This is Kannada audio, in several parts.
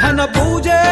ఘన పూజే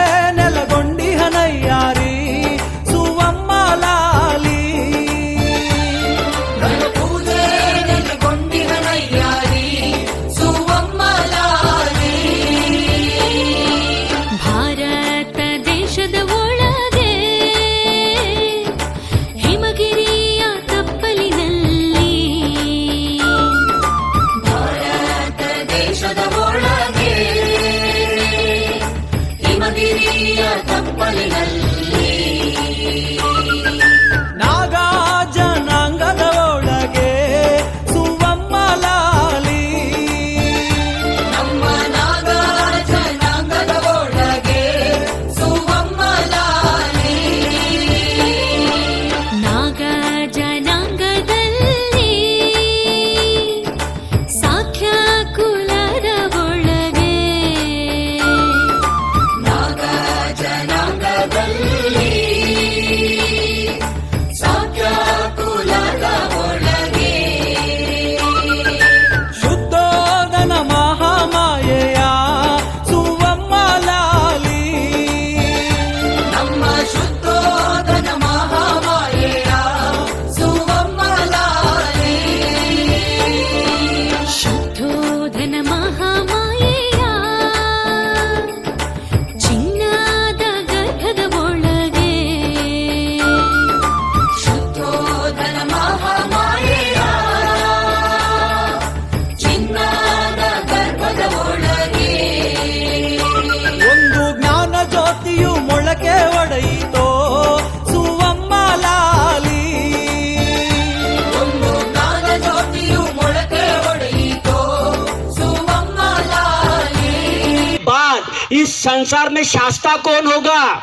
संसार में शास्ता कौन होगा?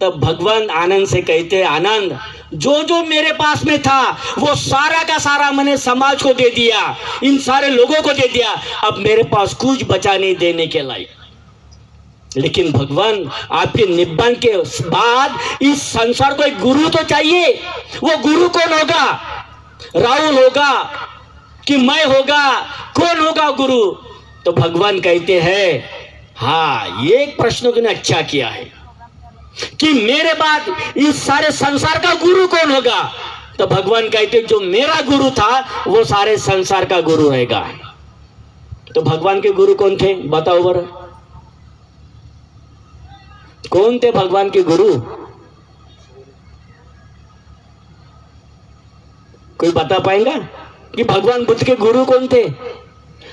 तब भगवान आनंद से कहते, आनंद जो जो मेरे पास में था, वो सारा का सारा मैंने समाज को दे दिया, इन सारे लोगों को दे दिया। अब मेरे पास कुछ बचा नहीं देने के लायक। लेकिन भगवान, आपके निब्बन के बाद इस संसार को एक गुरु तो चाहिए। वो गुरु कौन होगा? राहुल होगा कि मैं होगा? कौन होगा गुरु? तो भगवान कहते हैं हाँ ये एक प्रश्न तूने अच्छा किया है कि मेरे बाद इस सारे संसार का गुरु कौन होगा? तो भगवान कहते जो मेरा गुरु था, वो सारे संसार का गुरु रहेगा। तो भगवान के गुरु कौन थे? बताओ बर। कौन थे भगवान के गुरु? कोई बता पाएगा कि भगवान बुद्ध के गुरु कौन थे?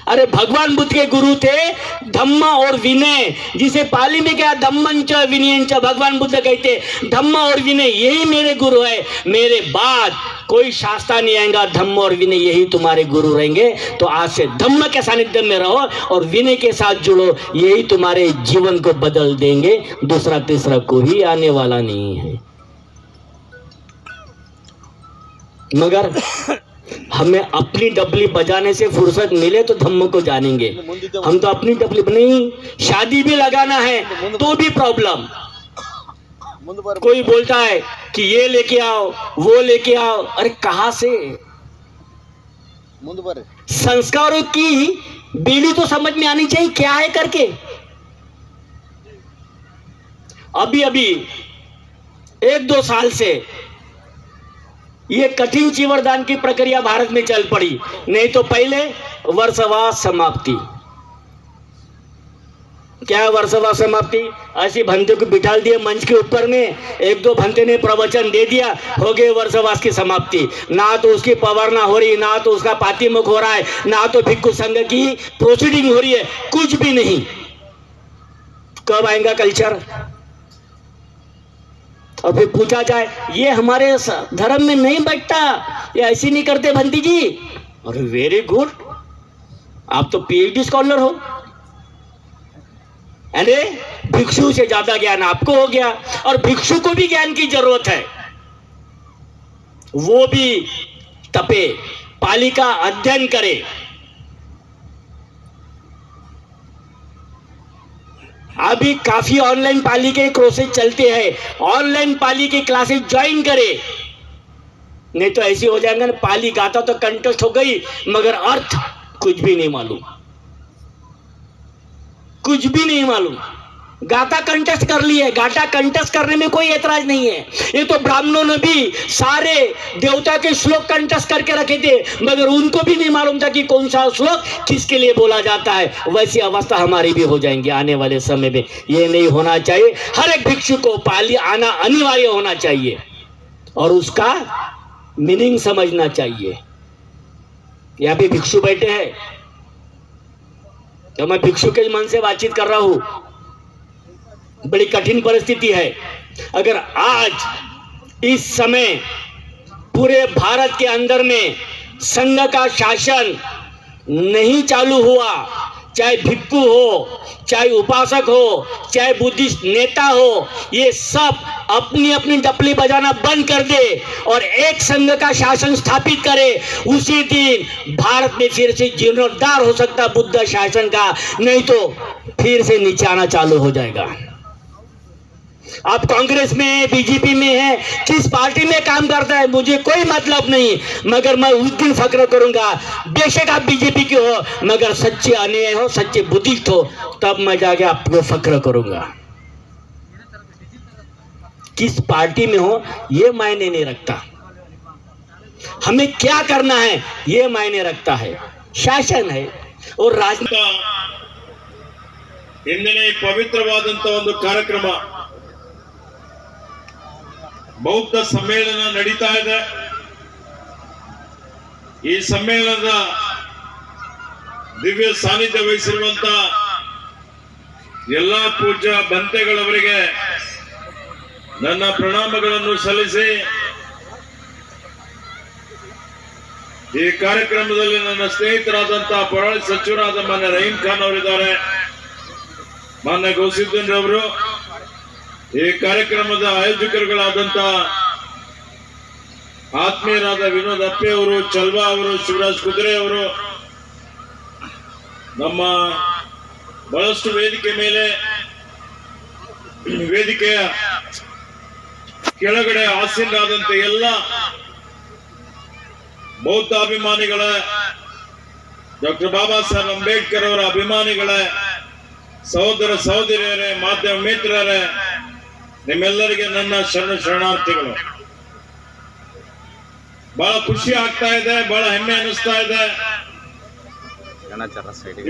अरे भगवान बुद्ध के गुरु थे, धम्म और विनय। जिसे पाली में क्या धम्मंच विनयंच भगवान बुद्ध कहते, धम्म और विनय, यही मेरे गुरु है। मेरे बाद कोई शास्त्रा नहीं आएगा, धम्म और विनय, यही तुम्हारे गुरु रहेंगे। तो आज से धम्म के सानिध्य में रहो और विनय के साथ जुड़ो। यही तुम्हारे जीवन को बदल देंगे। दूसरा तीसरा कोई आने वाला नहीं है। मगर हमें अपनी डबली बजाने से फुर्सत मिले तो धम्म को जानेंगे। हम तो अपनी डबली नहीं शादी भी लगाना है तो भी प्रॉब्लम कोई बोलता है कि ये लेके आओ, वो लेके आओ, अरे कहा से? संस्कारों की बीड़ी तो समझ में आनी चाहिए, क्या है करके? अभी अभी एक दो साल से ये कठिन चीवरदान की प्रक्रिया भारत में चल पड़ी। नहीं तो पहले वर्षवास समाप्ति। क्या वर्षवास समाप्ति? ऐसी भंते को बिठा दिए मंच के ऊपर में। एक दो भंते ने प्रवचन दे दिया, हो गए वर्षवास की समाप्ति। ना तो उसकी पवरना हो रही, ना तो उसका पातिमुख हो रहा है, ना तो भिक्खु संघ की प्रोसीडिंग हो रही है, कुछ भी नहीं। कब आएगा कल्चर? और फिर पूछा जाए, ये हमारे धर्म में नहीं बैठता, ये ऐसे नहीं करते भंती जी? अरे, वेरी गुड। आप तो पीएचडी स्कॉलर हो। अरे, भिक्षु से ज़्यादा ज्ञान आपको हो गया, और भिक्षु को भी ज्ञान की ज़रूरत है। वो भी तपे, पालिका अध्ययन करे। अभी काफ़ी ऑनलाइन पाली के कोर्सेज चलते हैं। ऑनलाइन पाली की क्लासेस ज्वाइन करें। नहीं तो ऐसी हो जाएँगे ना, पाली गाता तो कंटेस्ट हो गई, मगर अर्थ कुछ भी नहीं मालूम। कुछ भी नहीं मालूम। गाता कंटेस्ट कर लिए गाता कंटेस्ट करने में कोई ऐतराज नहीं है। ये तो ब्राह्मणों ने भी सारे देवता के श्लोक कंटेस्ट करके रखे थे, मगर उनको भी नहीं मालूम था कि कौन सा श्लोक किसके लिए बोला जाता है। वैसी अवस्था हमारी भी हो जाएँगी आने वाले समय में। ये नहीं होना चाहिए। हर एक भिक्षु को पाली आना अनिवार्य होना चाहिए। और उसका मीनिंग समझना चाहिए। यहाँ पे भिक्षु बैठे हैं। तो मैं भिक्षु के मन से बातचीत कर रहा हूँ। बड़ी कठिन परिस्थिति है। अगर आज, इस समय, पूरे भारत के अंदर में संघ का शासन नहीं चालू हुआ, चाहे भिक्खु हो, चाहे उपासक हो, चाहे बुद्धिस्ट नेता हो, ये सब अपनी अपनी डपली बजाना बंद कर दे और एक संघ का शासन स्थापित करे। उसी दिन भारत में फिर से जीर्णोद्धार हो सकता बुद्ध शासन का, नहीं तो फिर से नीचे आना चालू हो जाएगा। आप कांग्रेस में है बीजेपी में है किस पार्टी में काम करता है मुझे कोई मतलब नहीं मगर मैं उस दिन फक्र करूंगा बेशक आप बीजेपी के हो मगर सच्चे अन्याय हो सच्चे बुद्धिस्ट हो तब मैं जाके आपको फक्र करूंगा किस पार्टी में हो ये मायने नहीं रखता हमें क्या करना है ये मायने रखता है शासन है और राजनीति ಅಂತ ಇಂದಿನ ಈ ಪವಿತ್ರವಾದಂತ ಒಂದು ಕಾರ್ಯಕ್ರಮ ಬೌದ್ಧ ಸಮ್ಮೇಳನ ನಡೀತಾ ಇದೆ. ಈ ಸಮ್ಮೇಳನದ ದಿವ್ಯ ಸಾನ್ನಿಧ್ಯ ವಹಿಸಿರುವಂತ ಎಲ್ಲಾ ಪೂಜ್ಯ ಬಂತೆಗಳವರಿಗೆ ನನ್ನ ಪ್ರಣಾಮಗಳನ್ನು ಸಲ್ಲಿಸಿ ಈ ಕಾರ್ಯಕ್ರಮದಲ್ಲಿ ನನ್ನ ಸ್ನೇಹಿತರಾದಂತಹ ಪೊರಾಳಿ ಸಚಿವರಾದ ಮಾನ್ಯ ರಹೀಂ ಖಾನ್ ಅವರಿದ್ದಾರೆ. ಮಾನ್ಯ ಗೌಸಿದ್ದೀನ್ ರವರು ಈ ಕಾರ್ಯಕ್ರಮದ ಆಯೋಜಕರುಗಳಾದಂತ ಆತ್ಮೀಯರಾದ ವಿನೋದ್ ಅಪ್ಪೆ ಅವರು, ಚಲ್ವಾ ಅವರು, ಶಿವರಾಜ್ ಕುದುರೆ ಅವರು, ನಮ್ಮ ಬಹಳಷ್ಟು ವೇದಿಕೆ ಮೇಲೆ ವೇದಿಕೆಯ ಕೆಳಗಡೆ ಆಸೀನರಾದಂತ ಎಲ್ಲ ಬೌದ್ಧ ಅಭಿಮಾನಿಗಳ ಡಾಕ್ಟರ್ ಬಾಬಾ ಸಾಹೇಬ್ ಅಂಬೇಡ್ಕರ್ ಅವರ ಅಭಿಮಾನಿಗಳ ಸಹೋದರ ಸಹೋದರಿಯರೇ, ಮಾಧ್ಯಮ ಮಿತ್ರರೇ ನಿಮ್ಮೆಲ್ಲರಿಗೆ ನನ್ನ ಶರಣ ಶರಣಾರ್ಥಿಗಳು. ಬಹಳ ಖುಷಿ ಆಗ್ತಾ ಇದೆ, ಬಹಳ ಹೆಮ್ಮೆ ಅನಿಸ್ತಾ ಇದೆ.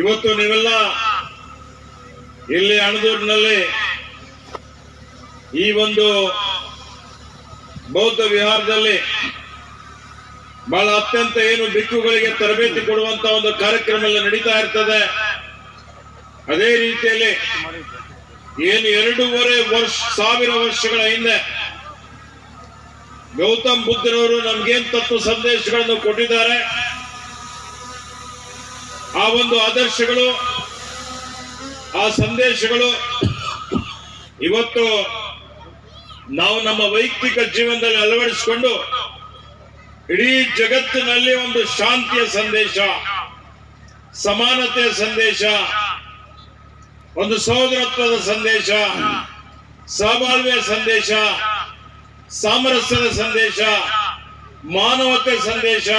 ಇವತ್ತು ನೀವೆಲ್ಲ ಇಲ್ಲಿ ಅಣದೂರಿನಲ್ಲಿ ಈ ಒಂದು ಬೌದ್ಧ ವಿಹಾರದಲ್ಲಿ ಬಹಳ ಅತ್ಯಂತ ಏನು ಬಿಕ್ಕುಗಳಿಗೆ ತರಬೇತಿ ಕೊಡುವಂತ ಒಂದು ಕಾರ್ಯಕ್ರಮ ಎಲ್ಲ ನಡೀತಾ ಇರ್ತದೆ. ಅದೇ ರೀತಿಯಲ್ಲಿ ಏನು ಎರಡೂವರೆ ವರ್ಷ, ಸಾವಿರ ವರ್ಷಗಳ ಹಿಂದೆ ಗೌತಮ್ ಬುದ್ಧರವರು ನಮ್ಗೇನ್ ತತ್ವ ಸಂದೇಶಗಳನ್ನು ಕೊಟ್ಟಿದ್ದಾರೆ, ಆ ಒಂದು ಆದರ್ಶಗಳು, ಆ ಸಂದೇಶಗಳು ಇವತ್ತು ನಾವು ನಮ್ಮ ವೈಯಕ್ತಿಕ ಜೀವನದಲ್ಲಿ ಅಳವಡಿಸಿಕೊಂಡು ಇಡೀ ಜಗತ್ತಿನಲ್ಲಿ ಒಂದು ಶಾಂತಿಯ ಸಂದೇಶ, ಸಮಾನತೆಯ ಸಂದೇಶ ಒಂದು ಸಹೋದರತ್ವದ ಸಂದೇಶ ಸಹಬಾಳ್ವೆಯ ಸಂದೇಶ ಸಾಮರಸ್ಯದ ಸಂದೇಶ ಮಾನವತೆ ಸಂದೇಶ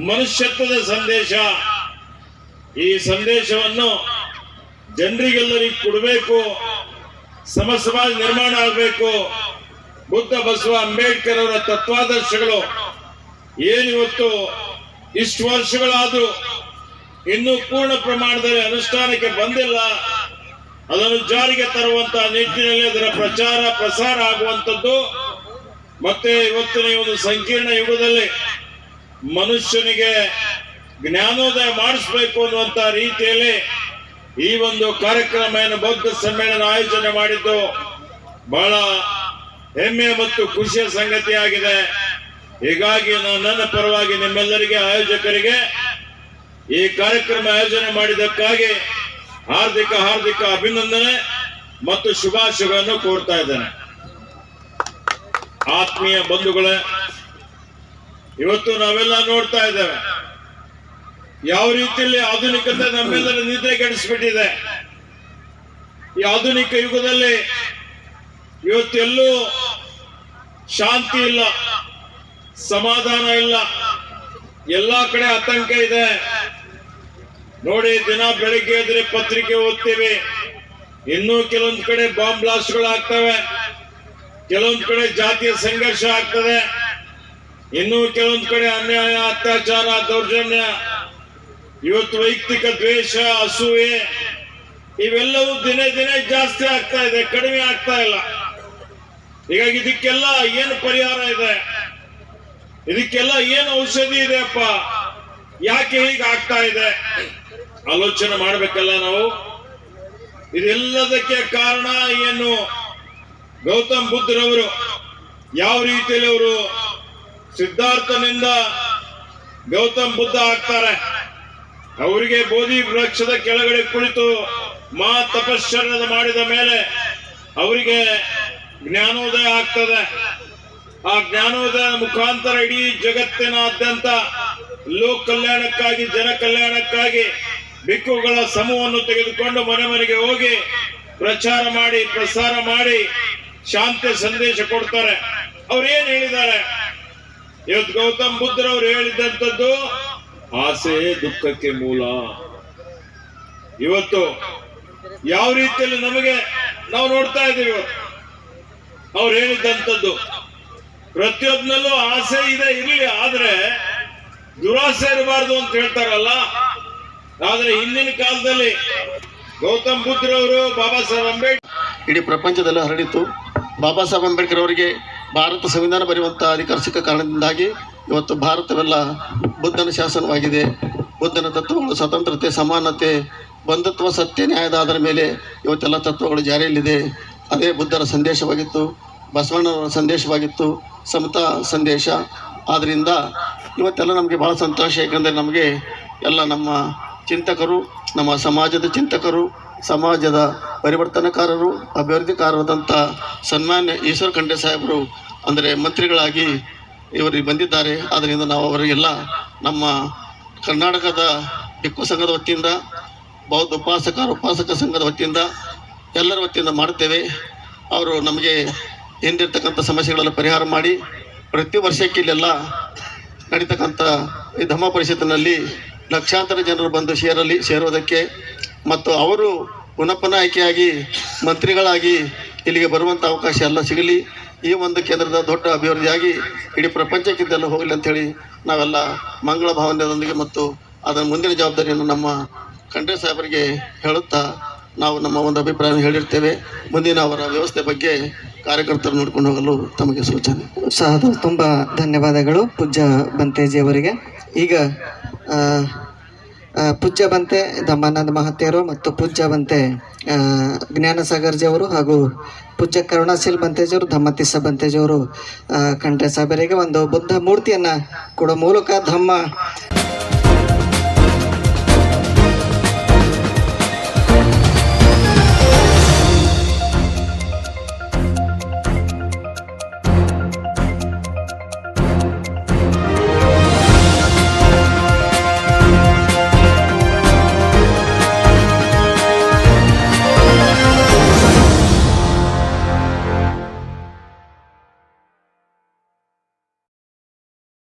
ಮನುಷ್ಯತ್ವದ ಸಂದೇಶ. ಈ ಸಂದೇಶವನ್ನು ಜನರಿಗೆಲ್ಲರಿಗೆ ಕೊಡಬೇಕು. ಸಮ ಸಮಾಜ ನಿರ್ಮಾಣ ಆಗಬೇಕು. ಬುದ್ಧ ಬಸವ ಅಂಬೇಡ್ಕರ್ ಅವರ ತತ್ವಾದರ್ಶಗಳು. ಏನಿವತ್ತು? ಇಷ್ಟು ವರ್ಷಗಳಾದ್ರೂ ಇನ್ನೂ ಪೂರ್ಣ ಪ್ರಮಾಣದಲ್ಲಿ ಅನುಷ್ಠಾನಕ್ಕೆ ಬಂದಿಲ್ಲ. ಅದನ್ನು ಜಾರಿಗೆ ತರುವಂತಹ ನಿಟ್ಟಿನಲ್ಲಿ ಅದರ ಪ್ರಚಾರ, ಪ್ರಸಾರ ಆಗುವಂಥದ್ದು. ಮತ್ತೆ ಇವತ್ತಿನ ಒಂದು ಸಂಕೀರ್ಣ ಯುಗದಲ್ಲಿ ಮನುಷ್ಯನಿಗೆ ಜ್ಞಾನೋದಯ ಮಾಡಿಸ್ಬೇಕು ಅನ್ನುವಂತ ರೀತಿಯಲ್ಲಿ ಈ ಒಂದು ಕಾರ್ಯಕ್ರಮ ಏನು ಬೌದ್ಧ ಸಮ್ಮೇಳನ ಆಯೋಜನೆ ಮಾಡಿದ್ದು ಬಹಳ ಹೆಮ್ಮೆ ಮತ್ತು ಖುಷಿಯ ಸಂಗತಿಯಾಗಿದೆ. ಹೀಗಾಗಿ ನಾನು ನನ್ನ ಪರವಾಗಿ ನಿಮ್ಮೆಲ್ಲರಿಗೆ ಆಯೋಜಕರಿಗೆ ಈ ಕಾರ್ಯಕ್ರಮ ಆಯೋಜನೆ ಮಾಡಿದ್ದಕ್ಕಾಗಿ ಹಾರ್ದಿಕ ಹಾರ್ದಿಕ ಅಭಿನಂದನೆ ಮತ್ತು ಶುಭಾಶಯಗಳನ್ನು ಕೋರ್ತಾ ಇದ್ದೇನೆ. ಆತ್ಮೀಯ ಬಂಧುಗಳೇ, ಇವತ್ತು ನಾವೆಲ್ಲ ನೋಡ್ತಾ ಇದ್ದೇವೆ. ಯಾವ ರೀತಿಯಲ್ಲಿ ಆಧುನಿಕತೆ ನಮ್ಮೆಲ್ಲರ ನಿದ್ರೆಗೆಡಿಸ್ಬಿಟ್ಟಿದೆ ಈ ಆಧುನಿಕ ಯುಗದಲ್ಲಿ ಇವತ್ತೆಲ್ಲೂ ಶಾಂತಿ ಇಲ್ಲ, ಸಮಾಧಾನ ಇಲ್ಲ. ಎಲ್ಲಾ ಕಡೆ ಆತಂಕ ಇದೆ. ನೋಡಿ, ದಿನ ಬೆಳಿಗ್ಗೆ ಎದ್ರೆ ಪತ್ರಿಕೆ ಓದ್ತೀವಿ. ಇನ್ನೂ ಕೆಲವೊಂದು ಕಡೆ ಬಾಂಬ್ ಬ್ಲಾಸ್ಟ್ಗಳು ಆಗ್ತವೆ. ಕೆಲವೊಂದ್ ಕಡೆ ಜಾತಿಯ ಸಂಘರ್ಷ ಆಗ್ತದೆ. ಇನ್ನೂ ಕೆಲವೊಂದು ಕಡೆ ಅನ್ಯಾಯ, ಅತ್ಯಾಚಾರ, ದೌರ್ಜನ್ಯ, ಇವತ್ತು ವೈಯಕ್ತಿಕ ದ್ವೇಷ, ಅಸೂಯೆ, ಇವೆಲ್ಲವೂ ದಿನೇ ದಿನೇ ಜಾಸ್ತಿ ಆಗ್ತಾ ಇದೆ, ಕಡಿಮೆ ಆಗ್ತಾ ಇಲ್ಲ. ಹೀಗಾಗಿ ಇದಕ್ಕೆಲ್ಲ ಏನು ಪರಿಹಾರ ಇದೆ? ಇದಕ್ಕೆಲ್ಲ ಏನು ಔಷಧಿ ಇದೆಯಪ್ಪ ಯಾಕೆ ಹೀಗೆ ಆಗ್ತಾ ಇದೆ? ಆಲೋಚನೆ ಮಾಡಬೇಕಲ್ಲ ನಾವು? ಇದೆಲ್ಲದಕ್ಕೆ ಕಾರಣ ಏನು? ಗೌತಮ್ ಬುದ್ಧರವರು ಯಾವ ರೀತಿಯಲ್ಲಿ ಅವರು ಸಿದ್ಧಾರ್ಥನಿಂದ ಗೌತಮ್ ಬುದ್ಧ ಆಗ್ತಾರೆ? ಅವರಿಗೆ ಬೋಧಿ ವೃಕ್ಷದ ಕೆಳಗಡೆ ಕುಳಿತು ಮಾ ತಪಶ್ಚರ್ಯದ ಮಾಡಿದ ಮೇಲೆ ಅವರಿಗೆ ಜ್ಞಾನೋದಯ ಆಗ್ತದೆ. ಆ ಜ್ಞಾನೋದಯ ಮುಖಾಂತರ ಇಡೀ ಜಗತ್ತಿನಾದ್ಯಂತ ಲೋಕ ಕಲ್ಯಾಣಕ್ಕಾಗಿ ಜನ ಕಲ್ಯಾಣಕ್ಕಾಗಿ ಭಿಕ್ಕುಗಳ ಸಮೂಹವನ್ನು ತೆಗೆದುಕೊಂಡು ಮನೆ ಮನೆಗೆ ಹೋಗಿ ಪ್ರಚಾರ ಮಾಡಿ, ಪ್ರಸಾರ ಮಾಡಿ ಶಾಂತಿ ಸಂದೇಶ ಕೊಡ್ತಾರೆ. ಅವ್ರೇನ್ ಹೇಳಿದ್ದಾರೆ? ಇವತ್ತು ಗೌತಮ್ ಬುದ್ಧರವ್ರು ಹೇಳಿದಂಥದ್ದು, ಆಸೆ ದುಃಖಕ್ಕೆ ಮೂಲ. ಇವತ್ತು ಯಾವ ರೀತಿಯಲ್ಲಿ ನಮಗೆ ನಾವು ನೋಡ್ತಾ ಇದ್ದೀವಿ ಇವತ್ತು? ಅವ್ರು ಹೇಳಿದಂಥದ್ದು. ಪ್ರತಿಯೊಬ್ಬನಲ್ಲೂ ಆಸೆ ಇದೆ, ಇರಲಿ. ಆದ್ರೆ ದುರಾಸೆ ಇರಬಾರ್ದು ಅಂತ ಹೇಳ್ತಾರಲ್ಲ? ಆದ್ರೆ ಹಿಂದಿನ ಕಾಲದಲ್ಲಿ ಗೌತಮ್ ಬುದ್ಧರವರು ಬಾಬಾ ಸಾಹೇಬ್ ಅಂಬೇಡ್ಕರ್ ಇಡೀ ಪ್ರಪಂಚದಲ್ಲೂ ಹರಡಿತ್ತು ಬಾಬಾ ಸಾಹೇಬ್ ಅಂಬೇಡ್ಕರ್ ಅವರಿಗೆ ಭಾರತ ಸಂವಿಧಾನ ಬರೆಯುವಂಥ ಅಧಿಕಾರ ಕಾರಣದಿಂದಾಗಿ ಇವತ್ತು ಭಾರತವೆಲ್ಲ ಬುದ್ಧನ ಶಾಸನವಾಗಿದೆ. ಬುದ್ಧನ ತತ್ವಗಳು ಸ್ವತಂತ್ರತೆ, ಸಮಾನತೆ, ಬಂಧುತ್ವ, ಸತ್ಯ, ನ್ಯಾಯದ ಆಧಾರ ಮೇಲೆ ಇವತ್ತೆಲ್ಲ ತತ್ವಗಳು ಜಾರಿಯಲ್ಲಿದೆ. ಅದೇ ಬುದ್ಧರ ಸಂದೇಶವಾಗಿತ್ತು, ಬಸವಣ್ಣನವರ ಸಂದೇಶವಾಗಿತ್ತು ಸಮತಾ ಸಂದೇಶ. ಆದ್ದರಿಂದ ಇವತ್ತೆಲ್ಲ ನಮಗೆ ಭಾಳ ಸಂತೋಷ. ಏಕೆಂದರೆ ನಮಗೆ ಎಲ್ಲ ನಮ್ಮ ಚಿಂತಕರು, ನಮ್ಮ ಸಮಾಜದ ಚಿಂತಕರು, ಸಮಾಜದ ಪರಿವರ್ತನಕಾರರು ಅಭಿವೃದ್ಧಿಕಾರರಾದಂಥ ಸನ್ಮಾನ್ಯ ಈಶ್ವರ ಖಂಡೆ ಸಾಹೇಬರು, ಅಂದರೆ ಮಂತ್ರಿಗಳಾಗಿ ಇವರಿಗೆ ಬಂದಿದ್ದಾರೆ. ಆದ್ದರಿಂದ ನಾವು ಅವರಿಗೆಲ್ಲ ನಮ್ಮ ಕರ್ನಾಟಕದ ಭಿಕ್ಕು ಸಂಘದ ವತಿಯಿಂದ, ಬೌದ್ಧ ಉಪಾಸಕರು, ಉಪಾಸಕ ಸಂಘದ ವತಿಯಿಂದ ಎಲ್ಲರ ವತಿಯಿಂದ ಮಾಡುತ್ತೇವೆ. ಅವರು ನಮಗೆ ಹಿಂದಿರ್ತಕ್ಕಂಥ ಸಮಸ್ಯೆಗಳೆಲ್ಲ ಪರಿಹಾರ ಮಾಡಿ, ಪ್ರತಿ ವರ್ಷಕ್ಕೆ ಇಲ್ಲೆಲ್ಲ ನಡೀತಕ್ಕಂಥ ಈ ಧಮ್ಮ ಪರಿಷತ್ತಿನಲ್ಲಿ ಲಕ್ಷಾಂತರ ಜನರು ಬಂದು ಸೇರಲಿ ಸೇರೋದಕ್ಕೆ ಮತ್ತು ಅವರು ಪುನಃ ಆಯ್ಕೆಯಾಗಿ ಮಂತ್ರಿಗಳಾಗಿ ಇಲ್ಲಿಗೆ ಬರುವಂಥ ಅವಕಾಶ ಎಲ್ಲ ಸಿಗಲಿ. ಈ ಒಂದು ಕೇಂದ್ರದ ದೊಡ್ಡ ಅಭಿವೃದ್ಧಿಯಾಗಿ ಇಡೀ ಪ್ರಪಂಚಕ್ಕಿಂತೆಲ್ಲ ಹೋಗಲಿ ಅಂಥೇಳಿ ನಾವೆಲ್ಲ ಮಂಗಳ ಭಾವನೆಯೊಂದಿಗೆ ಮತ್ತು ಅದರ ಮುಂದಿನ ಜವಾಬ್ದಾರಿಯನ್ನು ನಮ್ಮ ಖಂಡ್ರೆ ಸಾಹೇಬರಿಗೆ ಹೇಳುತ್ತಾ ನಾವು ನಮ್ಮ ಒಂದು ಅಭಿಪ್ರಾಯ ಹೇಳಿರ್ತೇವೆ. ಮುಂದಿನ ಅವರ ವ್ಯವಸ್ಥೆ ಬಗ್ಗೆ ಕಾರ್ಯಕರ್ತರು ನೋಡ್ಕೊಂಡು ಹೋಗಲು ತಮಗೆ ಸೂಚನೆ. ಸಹ ತುಂಬ ಧನ್ಯವಾದಗಳು ಪೂಜ್ಯ ಬಂತೇಜಿ ಅವರಿಗೆ ಈಗ ಪೂಜ್ಯ ಬಂತೆ ದಮಾನಂದ ಮಹತ್ಯರು ಮತ್ತು ಪೂಜ್ಯವಂತೆ ಸಾಗರ್ಜಿಯವರು ಜ್ಞಾನಸಾಗರ್ಜಿ ಅವರು ಹಾಗೂ ಪೂಜ್ಯ ಕರುಣಾಶೀಲ್ ಬಂತೇಜಿಯವರು ಧಮ್ಮತಿಸ್ಸ ಬಂತೇಜವರು ಖಂಡ್ರೆ ಸಾಬರಿಗೆ ಒಂದು ಬುದ್ಧ ಮೂರ್ತಿಯನ್ನು ಕೊಡೋ ಮೂಲಕ ಧಮ್ಮ